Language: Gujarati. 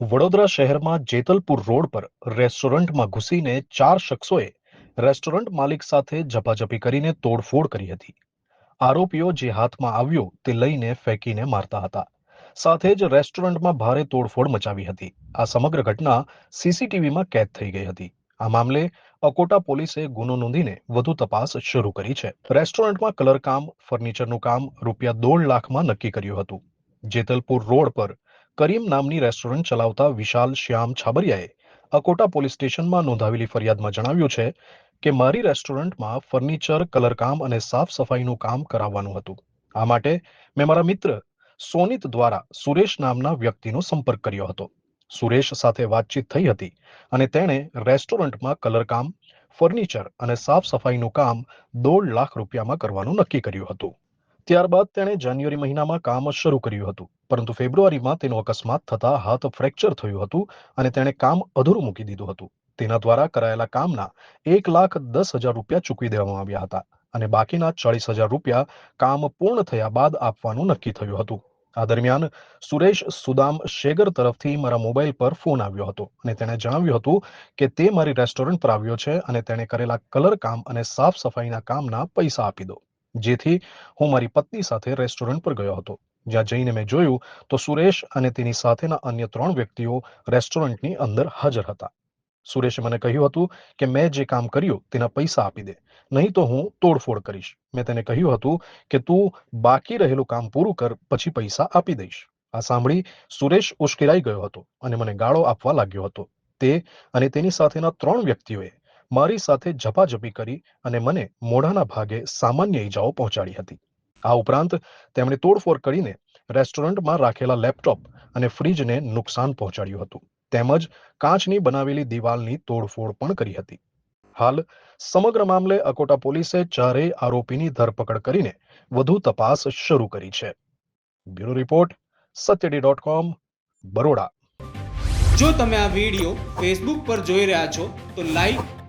વડોદરા શહેરમાં જેતલપુર રોડ પર રેસ્ટોરન્ટમાં ઘૂસીને ચાર શખ્સોએ રેસ્ટોરન્ટ માલિક સાથે ઝપાઝપી કરીને તોડફોડ કરી હતી. આરોપીઓ જે હાથમાં આવ્યો તે લઈને ફેંકીને મારતા હતા. સાથે જ રેસ્ટોરન્ટમાં ભારે તોડફોડ મચાવી હતી. આ સમગ્ર ઘટના સીસીટીવીમાં કેદ થઈ ગઈ હતી. આ મામલે અકોટા પોલીસે ગુનો નોંધીને વધુ તપાસ શરૂ કરી છે. રેસ્ટોરન્ટમાં કલરકામ, ફર્નિચરનું કામ રૂપિયા દોઢ લાખમાં નક્કી કર્યું હતું. જેતલપુર રોડ પર કરીમ નામની રેસ્ટોરન્ટ ચલાવતા વિશાલ શ્યામ છાબરિયાએ અકોટા પોલીસ સ્ટેશનમાં નોંધાવેલી ફરિયાદમાં જણાવ્યું છે કે મારી રેસ્ટોરન્ટમાં ફર્નિચર, કલરકામ અને સાફ સફાઈનું કામ કરાવવાનું હતું. આ માટે મેં મારા મિત્ર સોનિત દ્વારા સુરેશ નામના વ્યક્તિનો સંપર્ક કર્યો હતો. સુરેશ સાથે વાતચીત થઈ હતી અને તેણે રેસ્ટોરન્ટમાં કલરકામ, ફર્નિચર અને સાફ સફાઈનું કામ દોઢ લાખ રૂપિયામાં કરવાનું નક્કી કર્યું હતું. ત્યારબાદ તેણે જાન્યુઆરી મહિનામાં કામ શરૂ કર્યું હતું. પરંતુ ફેબ્રુઆરીમાં તેનો અકસ્માત થતા હાથ ફ્રેક્ચર થયું હતું અને તેણે કામ અધૂરું મૂકી દીધું હતું. તેના દ્વારા કરાયેલા કામના એક લાખ દસ હજાર રૂપિયા ચૂકવી દેવામાં આવ્યા હતા અને બાકીના ચાળીસ હજાર રૂપિયા કામ પૂર્ણ થયા બાદ આપવાનું નક્કી થયું હતું. આ દરમિયાન સુરેશ સુદામ શેગર તરફથી મારા મોબાઈલ પર ફોન આવ્યો હતો અને તેણે જણાવ્યું હતું કે તે મારી રેસ્ટોરન્ટ પર આવ્યો છે અને તેણે કરેલા કલર કામ અને સાફ સફાઈના કામના પૈસા આપી દો. જેથી હું મારી પત્ની સાથે રેસ્ટોરન્ટ પર ગયો હતો. જ્યાં જઈને મેં જોયું તો સુરેશ અને તેની સાથેના અન્ય ત્રણ વ્યક્તિઓ રેસ્ટોરન્ટની અંદર હાજર હતા. સુરેશે મને કહ્યું હતું કે મેં જે કામ કર્યું તેના પૈસા આપી દે. નહીં તો હું તોડફોડ કરીશ. મેં તેને કહ્યું હતું કે તું બાકી રહેલું કામ પૂરું કર, પછી પૈસા આપી દઈશ. આ સાંભળી સુરેશ ઉશ્કેરાઈ ગયો હતો અને મને ગાળો આપવા લાગ્યો હતો. તે અને તેની સાથેના ત્રણ વ્યક્તિઓએ મારી સાથે ઝપાઝપી કરી અને મને મોઢાના ભાગે સામાન્ય ઈજાઓ પહોંચાડી હતી. આ ઉપરાંત તેમણે તોડફોડ કરીને રેસ્ટોરન્ટમાં રાખેલા લેપટોપ અને ફ્રીજને નુકસાન પહોંચાડ્યું હતું. તેમજ કાચની બનાવેલી દિવાલની તોડફોડ પણ કરી હતી. હાલ સમગ્ર મામલે અકોટા પોલીસે ચારેય આરોપીની ધરપકડ કરીને વધુ તપાસ શરૂ કરી છે. Bureau report, સત્યડી dot com, Baroda. જો તમે આ વીડિયો ફેસબુક પર જોઈ રહ્યા છો, તો લાઈક